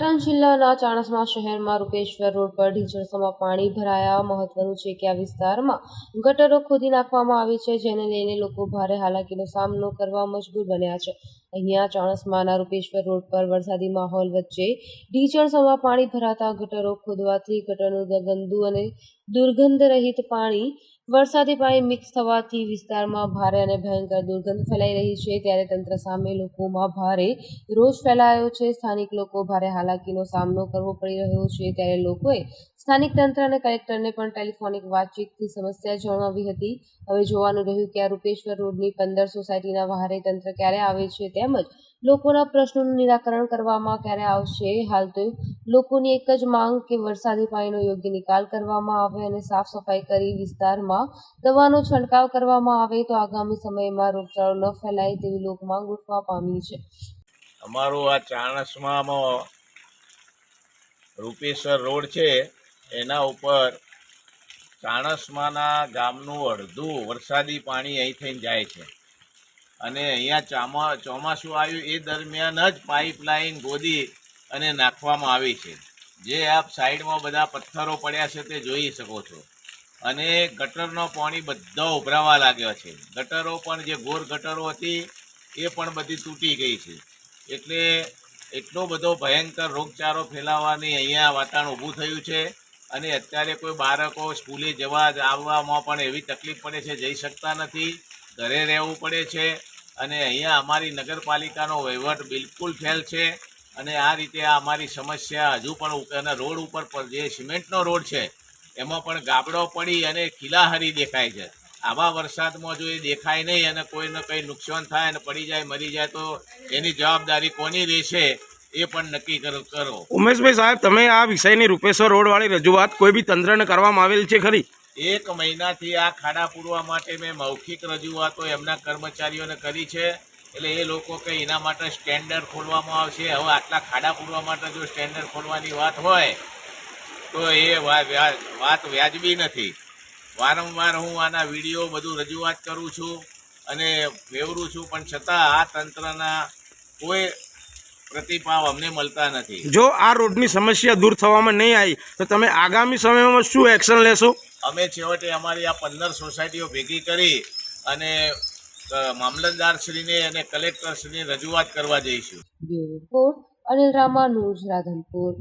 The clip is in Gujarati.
જિલ્લાના ચાણસ્મા શહેરમાં રૂપેશ્વર રોડ પર ઢીંચણસમાં પાણી ભરાયા. મહત્વનું છે કે આ વિસ્તારમાં ગટરો ખોદી નાખવામાં આવી છે, જેને લઈને લોકો ભારે હાલાકીનો સામનો કરવા મજબૂર બન્યા છે. અહીંયા ચાણસ્માના રૂપેશ્વર રોડ પર વરસાદી માહોલ વચ્ચે ઢીંચણસમાં પાણી ભરાતા ગટરો ખોદવાથી ગટરનું ગંદુ અને દુર્ગંધ રહિત પાણી વરસાદી પાણી મિક્સ થવાથી વિસ્તારમાં ભારે અને ભયંકર દુર્ગંધ ફેલાઈ રહી છે. ત્યારે તંત્ર સામે લોકોમાં ભારે રોષ ફેલાયો છે. સ્થાનિક લોકો ભારે હાલાકીનો સામનો કરવો પડી રહ્યો છે. ત્યારે લોકોએ સ્થાનિક તંત્ર અને કલેક્ટરને પણ ટેલિફોનિક વાતચીતથી સમસ્યા જણાવી હતી. હવે જોવાનું રહ્યું કે આ રૂપેશ્વર રોડની પંદર સોસાયટીના વહારે તંત્ર ક્યારે આવે છે તેમજ લોકોના પ્રશ્નોનું નિરાકરણ કરવામાં ક્યારે આવશે? હાલ તો લોકોની એક જ માંગ કે વરસાદી પાણીનો યોગ્ય નિકાલ કરવામાં આવે અને સાફ સફાઈ કરી વિસ્તારમાં દવાનો છંટકાવ કરવામાં આવે તો આગામી સમયમાં રોગચાળો ન ફેલાય તેવી લોકમાંગ ઉઠવા પામી છે. અમારું આ ચાણસમામાં રૂપેશ્વર રોડ છે. એના ઉપર ચાણસમાના ગામનું અડધું વરસાદી પાણી અહીં થઈને જાય છે. અને અહીંયા ચામા, ચોમાસું આવ્યું એ દરમિયાન જ પાઇપલાઇન ગોદી અને નાખવામાં આવી છે. જે આપ સાઈડમાં બધા પથ્થરો પડ્યા છે તે જોઈ શકો છો. અને ગટરનો પાણી બધો ઉભરાવા લાગ્યો છે. ગટરો પણ જે ગોર ગટરો હતી એ પણ બધી તૂટી ગઈ છે. એટલે એટલો બધો ભયંકર રોગચાળો ફેલાવાની અહીંયા વાતાવરણ ઊભું થયું છે. અને અત્યારે કોઈ બાળકો સ્કૂલે જવા આવવામાં પણ એવી તકલીફ પડે છે, જઈ શકતા નથી. ઘરે રહેવું પડે છે અને અહીંયા અમારી નગરપાલિકાનો વહીવટ બિલકુલ ફેલ છે અને આ રીતે આ અમારી સમસ્યા હજુ પણ અને રોડ ઉપર પર જે સિમેન્ટનો રોડ છે, એમાં પણ ગાબડો પડી અને ખીલાહારી દેખાય છે. આવા વરસાદમાં જો એ દેખાય નહીં અને કોઈને કંઈ નુકસાન થાય અને પડી જાય, મરી જાય તો એની જવાબદારી કોની રહેશે? એ પણ નક્કી કરો ઉમેશભાઈ સાહેબ તમે આ વિષયની રૂપેશ્વર રોડવાળી રજૂઆત કોઈ બી તંત્રને કરવામાં આવેલ છે ખરી? એક મહિનાથી આ ખાડા પૂરવા માટે મેં મૌખિક રજૂઆતો એમના કર્મચારીઓને કરી છે. એટલે એ લોકો કે એના માટે સ્ટેન્ડર્ડ ખોલવામાં આવશે. હવે આટલા ખાડા પૂરવા માટે જો સ્ટેન્ડર્ડ ખોલવાની વાત હોય તો એ વાત વ્યાજબી નથી. વારંવાર હું આના વીડિયો બધું રજૂઆત કરું છું અને ફેવરું છું. પણ છતાં આ તંત્રના કોઈ પ્રતિભાવ અમને મળતા નથી. જો આ રોડની સમસ્યા દૂર થવામાં નહીં આવી તો તમે આગામી સમયમાં શું એક્શન લેશો? અમે છેવટે અમારી આ પંદર સોસાયટીઓ ભેગી કરી અને મામલતદારશ્રીને અને કલેક્ટરશ્રીને રજૂઆત કરવા જઈશું. અનિલ રામાનુજ રાધનપુર.